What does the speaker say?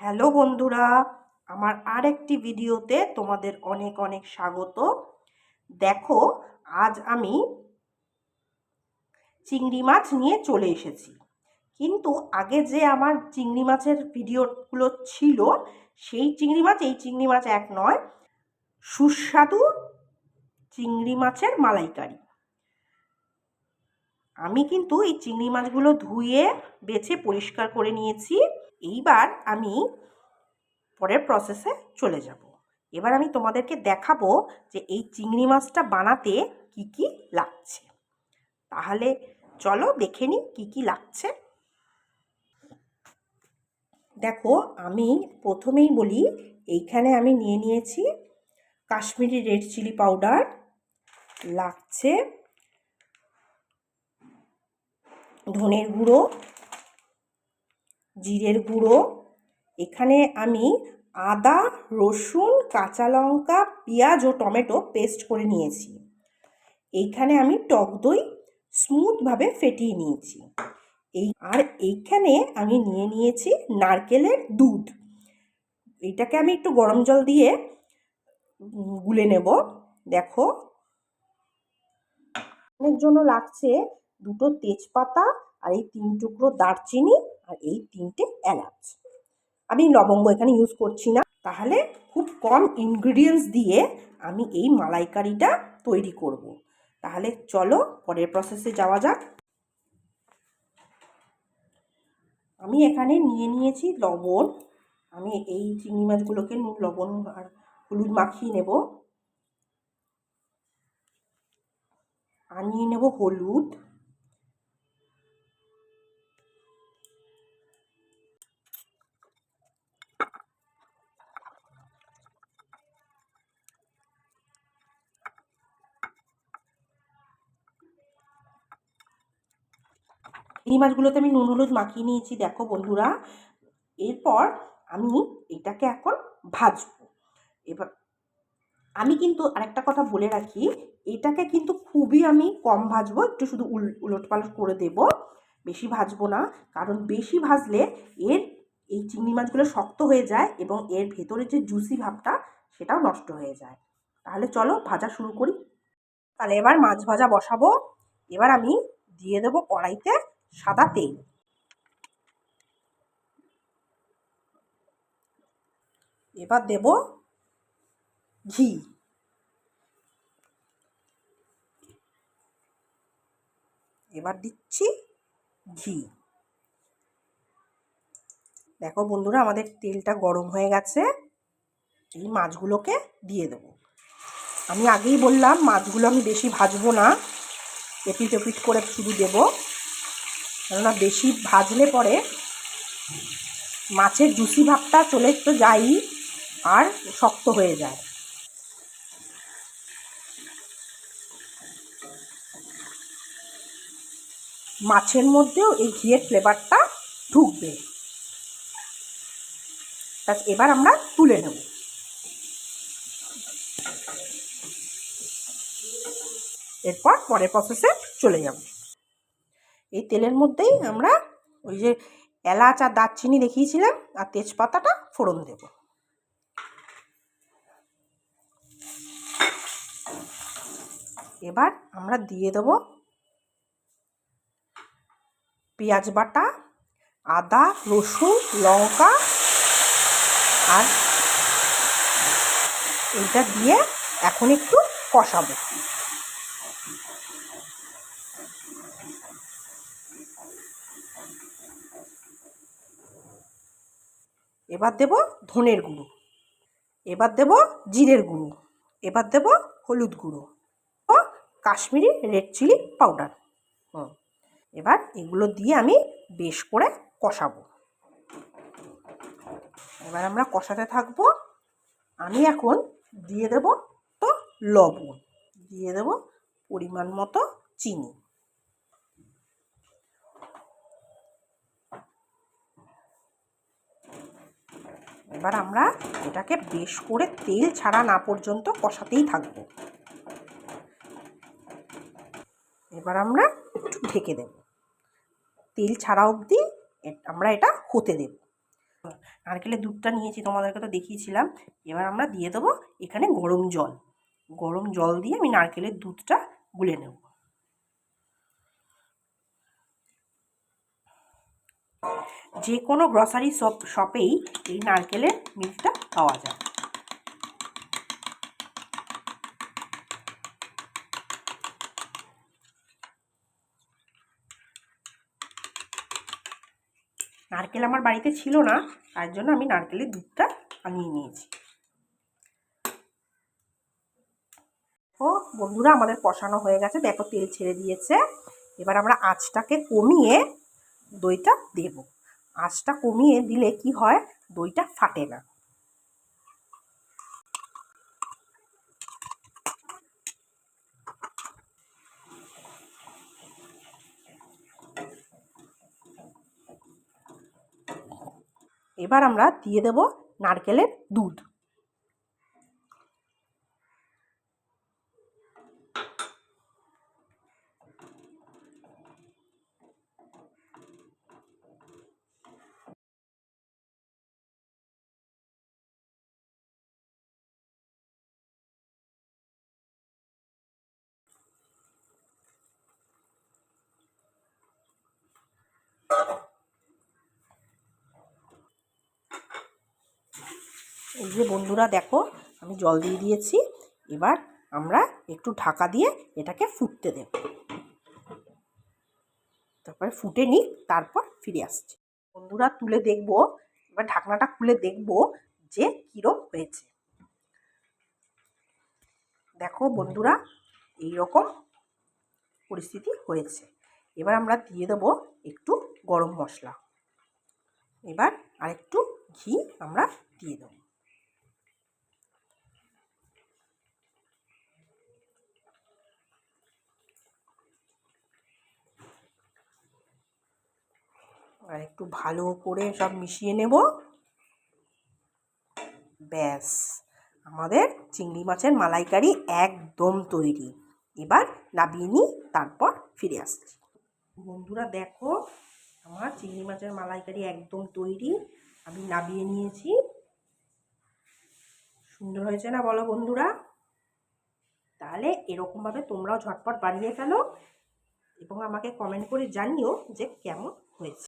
Hello বন্ধুরা, আমার আর একটি ভিডিওতে তোমাদের অনেক অনেক স্বাগত। দেখো, আজ আমি চিংড়ি মাছ নিয়ে চলে এসেছি। কিন্তু আগে যে আমার চিংড়ি মাছের ভিডিওগুলো ছিল, সেই চিংড়ি মাছ, এই চিংড়ি মাছ এক নয়, সুস্বাদু চিংড়ি মাছের মালাইকারি। আমি কিন্তু এই চিংড়ি মাছগুলো ধুয়ে, বেছে, পরিষ্কার করে নিয়েছি। এইবার আমি পরের প্রসেসে চলে যাব। এবার আমি তোমাদেরকে দেখাবো যে এই চিংড়ি মাছটা বানাতে কি কি লাগছে। তাহলে চলো দেখে নিই কী কী লাগছে। দেখো, আমি প্রথমেই বলি, এইখানে আমি নিয়ে নিয়েছি কাশ্মীরি রেড চিলি পাউডার, লাগছে ধনের গুঁড়ো জিরের গুঁড়ো। এখানে আমি আদা, রসুন, কাঁচা লঙ্কা, পেঁয়াজ ও টমেটো পেস্ট করে নিয়েছি। এইখানে আমি টক দই স্মুথভাবে ফেটিয়ে নিয়েছি। এই আর এইখানে আমি নিয়ে নিয়েছি নারকেলের দুধ। এটাকে আমি একটু গরম জল দিয়ে গুলে নেব। দেখো। জন্য লাগছে দুটো তেজপাতা আর এই তিন টুকরো দারচিনি। আর এই তিনটে এলাচ। আমি লবঙ্গ এখানে ইউজ করছি না। তাহলে খুব কম ইনগ্রিডিয়েন্টস দিয়ে আমি এই মালাইকারিটা তৈরি করব। তাহলে চলো পরের প্রসেসে যাওয়া যাক। আমি এখানে নিয়ে নিয়েছি লবণ। আমি এই চিংড়ি মাছগুলোকে লবণ আর হলুদ মাখিয়ে নেব। আর নিয়ে নেব হলুদ। এই মাছগুলোতে আমি নুন, হলুদ মাখিয়ে নিয়েছি। দেখো বন্ধুরা, এরপর আমি এটাকে এখন ভাজবো। এবার আমি কিন্তু আরেকটা কথা বলে রাখি, এটাকে কিন্তু খুবই আমি কম ভাজবো, একটু শুধু উল, উলট পালট করে দেব। বেশি ভাজবো না, কারণ বেশি ভাজলে এর এই চিংড়ি মাছগুলো শক্ত হয়ে যায় এবং এর ভেতরে যে জুসি ভাবটা, সেটাও নষ্ট হয়ে যায়। তাহলে চলো ভাজা শুরু করি। তাহলে এবার মাছ ভাজা বসাবো। এবার আমি দিয়ে দেবো কড়াইতে সাদা তেল। এবার দেব ঘি। এবার দিচ্ছি ঘি। দেখো বন্ধুরা, আমাদের তেলটা গরম হয়ে গেছে। এই মাছগুলোকে দিয়ে দেব। আমি আগেই বললাম, মাছগুলো আমি বেশি ভাজবো না। এপিট ওপিট করে শুধু দেবো। কেননা বেশি ভাজলে পরে মাছের জুসি ভাবটা চলে তো যাই আর শক্ত হয়ে যায়। মাছের মধ্যেও এই ঘিয়ের ফ্লেভারটা ঢুকবে। এবার আমরা তুলে নেব। এরপর পরের প্রসেসে চলে যাব। এই তেলের মধ্যেই আমরা ওই যে এলাচ আর দারচিনি দেখিয়েছিলাম আর তেজপাতাটা ফোড়ন দেব। এবার আমরা দিয়ে দেব পেঁয়াজ বাটা, আদা, রসুন, লঙ্কা আর এইটা দিয়ে এখন একটু কষাবো। এবার দেব ধনের গুঁড়ো। এবার দেব জিরের গুঁড়ো। এবার দেব হলুদ গুঁড়ো ও কাশ্মীরি রেড চিলি পাউডার। এবার এগুলো দিয়ে আমি বেশ করে কষাবো। এবার আমরা কষাতে থাকব। আমি এখন দিয়ে দেব তো লবণ। দিয়ে দেব পরিমাণ মতো চিনি। এবার আমরা এটাকে বেশ করে তেল ছাড়া না পর্যন্ত কষাতেই থাকব। এবার আমরা একটু ঢেকে দেব। তেল ছাড়া অবধি আমরা এটা হতে দেব। নারকেলের দুধটা নিয়েছি, তোমাদেরকে তো দেখিয়েছিলাম। এবার আমরা দিয়ে দেবো এখানে গরম জল। গরম জল দিয়ে আমি নারকেলের দুধটা গুলে নেব। যে কোনো গ্রসারি শপ শপেই এই নারকেলের মিল্কটা পাওয়া যায়। নারকেল আমার বাড়িতে ছিল না, তার জন্য আমি নারকেলের দুধটা আনিয়ে নিয়েছি। ও বন্ধুরা, আমাদের কষানো হয়ে গেছে। দেখো তেল ছেড়ে দিয়েছে। এবার আমরা আঁচটাকে কমিয়ে দইটা দেব। আঁচটা কমিয়ে দিলে কি হয়? দইটা ফাটে না। এবার আমরা দিয়ে দেব নারকেলের দুধ। এই যে বন্ধুরা দেখো, আমি জল দিয়ে দিয়েছি। এবার আমরা একটু ঢাকা দিয়ে এটাকে ফুটতে দেব। তারপরে ফুটে নিই তারপর ফিরে আসছি। বন্ধুরা তুলে দেখব, এবার ঢাকনাটা খুলে দেখব যে কীরকম হয়েছে। দেখো বন্ধুরা এই রকম পরিস্থিতি হয়েছে। এবার আমরা দিয়ে দেবো একটু গরম মশলা। এবার আরেকটু ঘি আমরা দিয়ে দেবো। আর একটু ভালো করে সব মিশিয়ে নেব। ব্যাস, আমাদের চিংড়ি মাছের মালাইকারি একদম তৈরি। এবার নাবিয়ে নিই, তারপর ফিরে আসছি। বন্ধুরা, দেখো, আমার চিংড়ি মাছের মালাইকারি একদম তৈরি। আমি নাবিয়ে নিয়েছি। সুন্দর হয়েছে না বলো বন্ধুরা? তাহলে এরকমভাবে তোমরাও ঝটপট বানিয়ে ফেলো এবং আমাকে কমেন্ট করে জানিও যে কেমন হয়েছে।